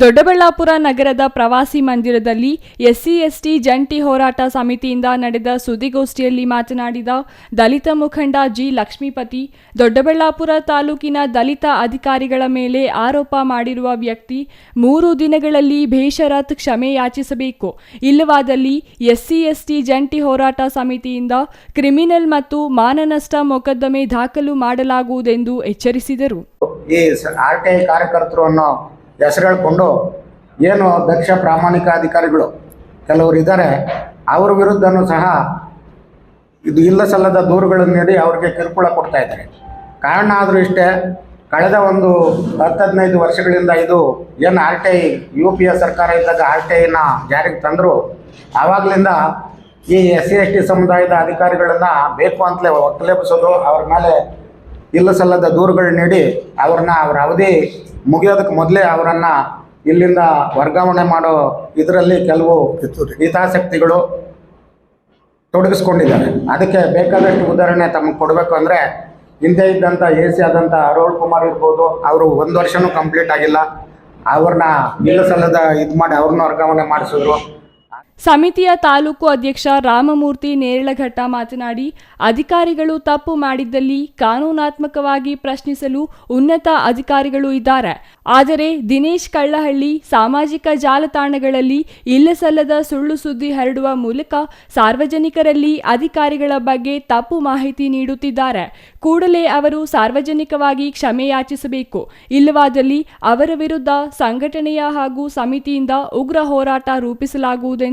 ದೊಡ್ಡಬಳ್ಳಾಪುರ ನಗರದ ಪ್ರವಾಸಿ ಮಂದಿರದಲ್ಲಿ ಎಸ್ಸಿ, ಎಸ್ಟಿ ಜಂಟಿ ಹೋರಾಟ ಸಮಿತಿಯಿಂದ ನಡೆದ ಸುದ್ದಿಗೋಷ್ಠಿಯಲ್ಲಿ ಮಾತನಾಡಿದ ದಲಿತ ಮುಖಂಡ ಜಿ ಲಕ್ಷ್ಮೀಪತಿ, ದೊಡ್ಡಬಳ್ಳಾಪುರ ತಾಲೂಕಿನ ದಲಿತ ಅಧಿಕಾರಿಗಳ ಮೇಲೆ ಆರೋಪ ಮಾಡಿರುವ ವ್ಯಕ್ತಿ ಮೂರು ದಿನಗಳಲ್ಲಿ ಬೇಷರತ್ ಕ್ಷಮೆ ಯಾಚಿಸಬೇಕು. ಇಲ್ಲವಾದಲ್ಲಿ ಎಸ್ಸಿ, ಎಸ್ಟಿ ಜಂಟಿ ಹೋರಾಟ ಸಮಿತಿಯಿಂದ ಕ್ರಿಮಿನಲ್ ಮತ್ತು ಮಾನನಷ್ಟ ಮೊಕದ್ದಮೆ ದಾಖಲು ಮಾಡಲಾಗುವುದೆಂದು ಎಚ್ಚರಿಸಿದರು. ಹೆಸರು ಹೇಳ್ಕೊಂಡು ಏನು ದಕ್ಷ ಪ್ರಾಮಾಣಿಕ ಅಧಿಕಾರಿಗಳು ಕೆಲವರು ಇದ್ದಾರೆ, ಅವ್ರ ವಿರುದ್ಧನೂ ಸಹ ಇದು ಇಲ್ಲ ಸಲ್ಲದ ದೂರುಗಳನ್ನು ನೀಡಿ ಅವ್ರಿಗೆ ಕಿರುಕುಳ ಕೊಡ್ತಾ ಇದ್ದಾರೆ. ಕಾರಣ ಆದರೂ ಇಷ್ಟೇ, ಕಳೆದ ಒಂದು ಹತ್ತು ಹದಿನೈದು ವರ್ಷಗಳಿಂದ ಇದು ಏನು R T I, U P A ಸರ್ಕಾರ ಇದ್ದಾಗ ಆರ್ ಟಿ ಐನ ಜಾರಿಗೆ ತಂದರು, ಆವಾಗಲಿಂದ ಈ ಎಸ್ ಸಿ ಎಸ್ ಟಿ ಸಮುದಾಯದ ಅಧಿಕಾರಿಗಳನ್ನು ಬೇಕು ಅಂತಲೇ ಒಕ್ಕಲೆಬ್ಬಿಸೋದು ಅವ್ರ ಮೇಲೆ ಇಲ್ಲ ಸಲ್ಲದ ದೂರುಗಳು ನೀಡಿ ಅವ್ರನ್ನ ಅವ್ರ ಅವಧಿ ಮುಗಿಯೋದಕ್ಕೆ ಮೊದಲೇ ಅವರನ್ನು ಇಲ್ಲಿಂದ ವರ್ಗಾವಣೆ ಮಾಡೋ ಇದರಲ್ಲಿ ಕೆಲವು ಹಿತಾಸಕ್ತಿಗಳು ತೊಡಗಿಸ್ಕೊಂಡಿದ್ದಾರೆ. ಅದಕ್ಕೆ ಬೇಕಾದಷ್ಟು ಉದಾಹರಣೆ ತಮಗೆ ಕೊಡಬೇಕು ಅಂದರೆ, ಹಿಂದೆ ಇದ್ದಂಥ ಎ ಸಿ ಆದಂಥ ಅರುಳ್ ಕುಮಾರ್ ಇರ್ಬೋದು, ಅವರು ಒಂದು ವರ್ಷನೂ ಕಂಪ್ಲೀಟ್ ಆಗಿಲ್ಲ. ಅವ್ರನ್ನ ಇಲ್ಲ ಸಲ್ಲದ ಇದು ಮಾಡಿ ಅವ್ರನ್ನ ವರ್ಗಾವಣೆ ಮಾಡಿಸಿದ್ರು. ಸಮಿತಿಯ ತಾಲೂಕು ಅಧ್ಯಕ್ಷ ರಾಮಮೂರ್ತಿ ನೇರಳಘಟ್ಟ ಮಾತನಾಡಿ, ಅಧಿಕಾರಿಗಳು ತಪ್ಪು ಮಾಡಿದ್ದಲ್ಲಿ ಕಾನೂನಾತ್ಮಕವಾಗಿ ಪ್ರಶ್ನಿಸಲು ಉನ್ನತ ಅಧಿಕಾರಿಗಳು ಇದ್ದಾರೆ. ಆದರೆ ದಿನೇಶ್ ಕಳ್ಳಹಳ್ಳಿ ಸಾಮಾಜಿಕ ಜಾಲತಾಣಗಳಲ್ಲಿ ಇಲ್ಲಸಲ್ಲದ ಸುಳ್ಳು ಸುದ್ದಿ ಹರಡುವ ಮೂಲಕ ಸಾರ್ವಜನಿಕರಲ್ಲಿ ಅಧಿಕಾರಿಗಳ ಬಗ್ಗೆ ತಪ್ಪು ಮಾಹಿತಿ ನೀಡುತ್ತಿದ್ದಾರೆ. ಕೂಡಲೇ ಅವರು ಸಾರ್ವಜನಿಕವಾಗಿ ಕ್ಷಮೆ ಯಾಚಿಸಬೇಕು. ಇಲ್ಲವಾದಲ್ಲಿ ಅವರ ವಿರುದ್ಧ ಸಂಘಟನೆಯ ಹಾಗೂ ಸಮಿತಿಯಿಂದ ಉಗ್ರ ಹೋರಾಟ